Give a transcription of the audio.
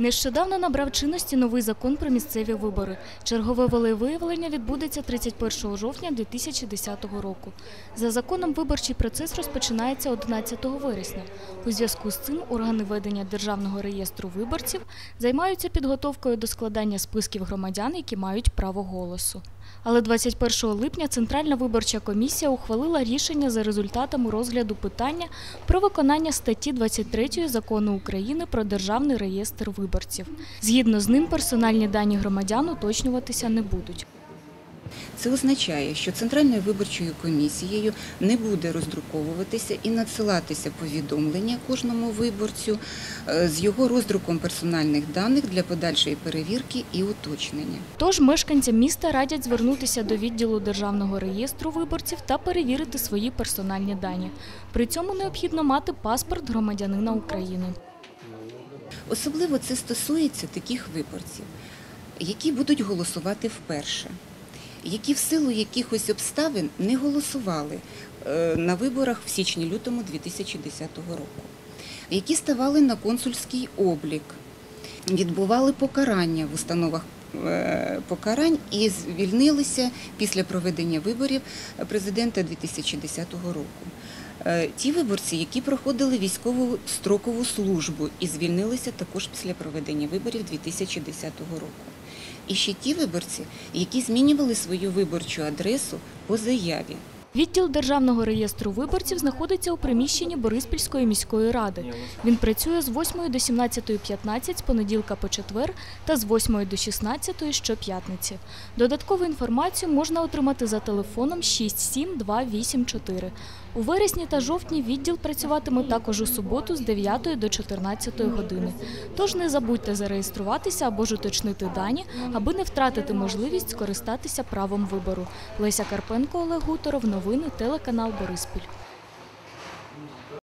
Нещодавно набрав чинності новий закон про місцеві вибори. Чергове волевиявлення відбудеться 31 жовтня 2010 року. За законом виборчий процес розпочинається 11 вересня. У зв'язку з цим органи ведення Державного реєстру виборців займаються підготовкою до складання списків громадян, які мають право голосу. Але 21 липня Центральна виборча комісія ухвалила рішення за результатами розгляду питання про виконання статті 23 закону України про державний реєстр виборців. Згідно з ним, персональні дані громадян уточнюватися не будуть. Це означає, що Центральною виборчою комісією не буде роздруковуватися і надсилатися повідомлення кожному виборцю е, з його роздруком персональних даних для подальшої перевірки і уточнення. Тож мешканцям міста радять звернутися до відділу Державного реєстру виборців та перевірити свої персональні дані. При цьому необхідно мати паспорт громадянина України. Особливо це стосується таких виборців, які будуть голосувати вперше, які в силу якихось обставин не голосували е, на виборах в січні-лютому 2010 року, які ставали на консульський облік, відбували покарання в установах е, покарань і звільнилися після проведення виборів президента 2010 року. Е, Ті виборці, які проходили військову строкову службу і звільнилися також після проведення виборів 2010 року. І ще ті виборці, які змінювали свою виборчу адресу по заяві. Відділ Державного реєстру виборців знаходиться у приміщенні Бориспільської міської ради. Він працює з 8 до 17.15 з понеділка по четвер та з 8 до 16 щоп'ятниці. Додаткову інформацію можна отримати за телефоном 67284. У вересні та жовтні відділ працюватиме також у суботу з 9 до 14 години. Тож не забудьте зареєструватися або ж уточнити дані, аби не втратити можливість скористатися правом вибору. Леся Карпенко, Олег Гуторов, новини, телеканал Бориспіль.